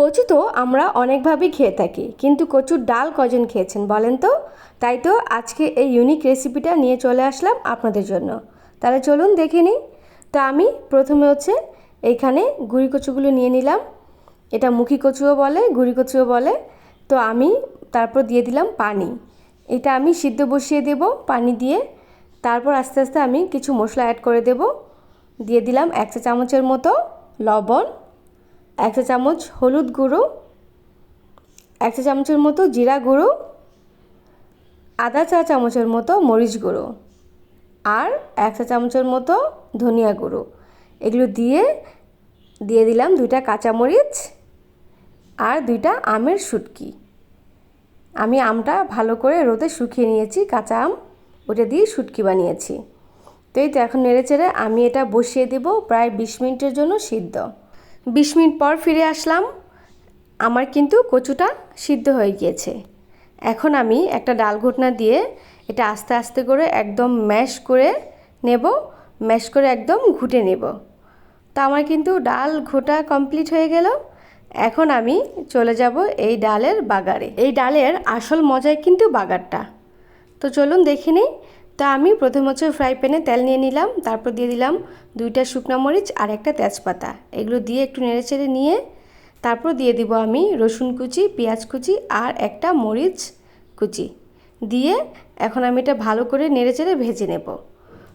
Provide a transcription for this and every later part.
কচু তো আমরা অনেকভাবেই খেয়ে থাকি, কিন্তু কচুর ডাল কজন খেয়েছেন বলেন তো? তাই তো আজকে এই ইউনিক রেসিপিটা নিয়ে চলে আসলাম আপনাদের জন্য। তাহলে চলুন দেখে নিই। তো আমি প্রথমে হচ্ছে এইখানে গুড়ি কচুগুলো নিয়ে নিলাম। এটা মুখি কচুও বলে, গুড়ি কচুও বলে। তো আমি তারপর দিয়ে দিলাম পানি। এটা আমি সিদ্ধ বসিয়ে দেব পানি দিয়ে। তারপর আস্তে আস্তে আমি কিছু মশলা অ্যাড করে দেব। দিয়ে দিলাম এক চা চামচের মতো লবণ। এক চা চামচ হলুদ গুঁড়ো, এক চা চামচের মতো জিরা গুঁড়ো, আধা চা চামচের মতো মরিচ গুঁড়ো আর এক চা চামচের মতো ধনিয়া গুঁড়ো। এগুলো দিয়ে দিয়ে দিলাম দুইটা কাঁচামরিচ আর দুইটা আমের শুটকি। আমি আমটা ভালো করে রোদে শুকিয়ে নিয়েছি, কাঁচা আম ওটা দিয়ে শুটকি বানিয়েছি। তো এই তো এখন নেড়ে চেড়ে আমি এটা বসিয়ে দেব প্রায় বিশ মিনিটের জন্য সিদ্ধ। বিশ মিনিট পর ফিরে আসলাম। আমার কিন্তু কচুটা সিদ্ধ হয়ে গিয়েছে। এখন আমি একটা ডাল ঘটনা দিয়ে এটা আস্তে আস্তে করে একদম ম্যাশ করে নেব, ম্যাশ করে একদম ঘুটে নেব। তো আমার কিন্তু ডাল ঘোটা কমপ্লিট হয়ে গেল। এখন আমি চলে যাব এই ডালের বাগারে। এই ডালের আসল মজাই কিন্তু বাগারটা। তো চলুন দেখে নিই তা আমি প্রথম হচ্ছে ফ্রাই প্যানে তেল নিয়ে নিলাম, তারপর দিয়ে দিলাম দুইটা শুকনো মরিচ আর একটা তেজপাতা। এগুলো দিয়ে একটু নেড়েচেড়ে নিয়ে তারপর দিয়ে দিব আমি রসুন কুচি, পেঁয়াজ কুচি আর একটা মরিচ কুচি। দিয়ে এখন আমি এটা ভালো করে নেড়েচেড়ে ভেজে নেব।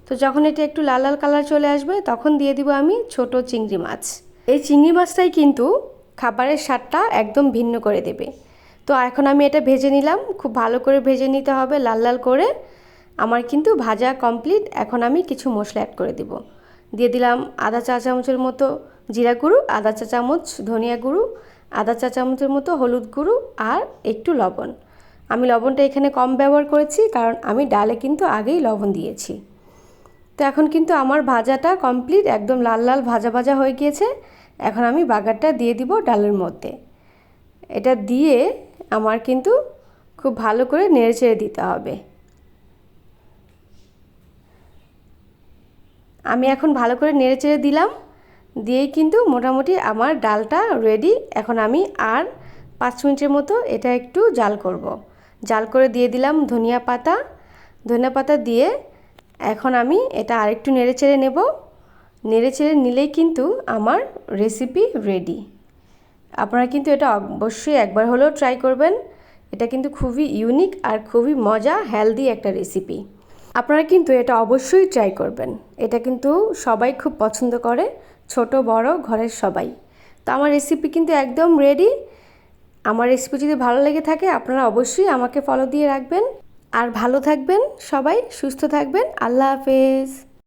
তো যখন এটা একটু লাল লাল কালার চলে আসবে, তখন দিয়ে দিব আমি ছোট চিংড়ি মাছ। এই চিংড়ি মাছটাই কিন্তু খাবারের স্বাদটা একদম ভিন্ন করে দেবে। তো এখন আমি এটা ভেজে নিলাম, খুব ভালো করে ভেজে নিতে হবে লাল লাল করে। আমার কিন্তু ভাজা কমপ্লিট এখন আমি কিছু মশলা অ্যাড করে দিব। দিয়ে দিলাম আধা চা চামচের মতো জিরা গুঁড়ো আধা চা চামচ ধনিয়া গুঁড়ো আধা চা চামচের মতো হলুদ গুঁড়ো আর একটু লবণ। আমি লবণটা এখানে কম ব্যবহার করেছি কারণ আমি ডালে কিন্তু আগেই লবণ দিয়েছি। তো এখন কিন্তু আমার ভাজাটা কমপ্লিট একদম লাল লাল ভাজা ভাজা হয়ে গিয়েছে। এখন আমি বাগারটা দিয়ে দিব ডালের মধ্যে। এটা দিয়ে আমার কিন্তু খুব ভালো করে নেড়ে চেড়ে দিতে হবে। আমি এখন ভালো করে নেড়ে চেড়ে দিলাম, দিয়েই কিন্তু মোটামুটি আমার ডালটা রেডি এখন আমি আর পাঁচ মিনিটের মতো এটা একটু জাল করব। জাল করে দিয়ে দিলাম ধনিয়া পাতা। ধনিয়া পাতা দিয়ে এখন আমি এটা আরেকটু নেড়ে চেড়ে নেব। নেড়ে চেড়ে নিলেই কিন্তু আমার রেসিপি রেডি আপনারা কিন্তু এটা অবশ্যই একবার হলেও ট্রাই করবেন। এটা কিন্তু খুবই ইউনিক আর খুবই মজা হেলদি একটা রেসিপি আপনারা কিন্তু এটা অবশ্যই ট্রাই করবেন। এটা কিন্তু সবাই খুব পছন্দ করে, ছোট, বড়, ঘরের সবাই। তো আমার রেসিপি কিন্তু একদম রেডি আমার রেসিপি যদি ভালো লেগে থাকে, আপনারা অবশ্যই আমাকে ফলো দিয়ে রাখবেন। আর ভালো থাকবেন সবাই, সুস্থ থাকবেন। আল্লাহ হাফেজ।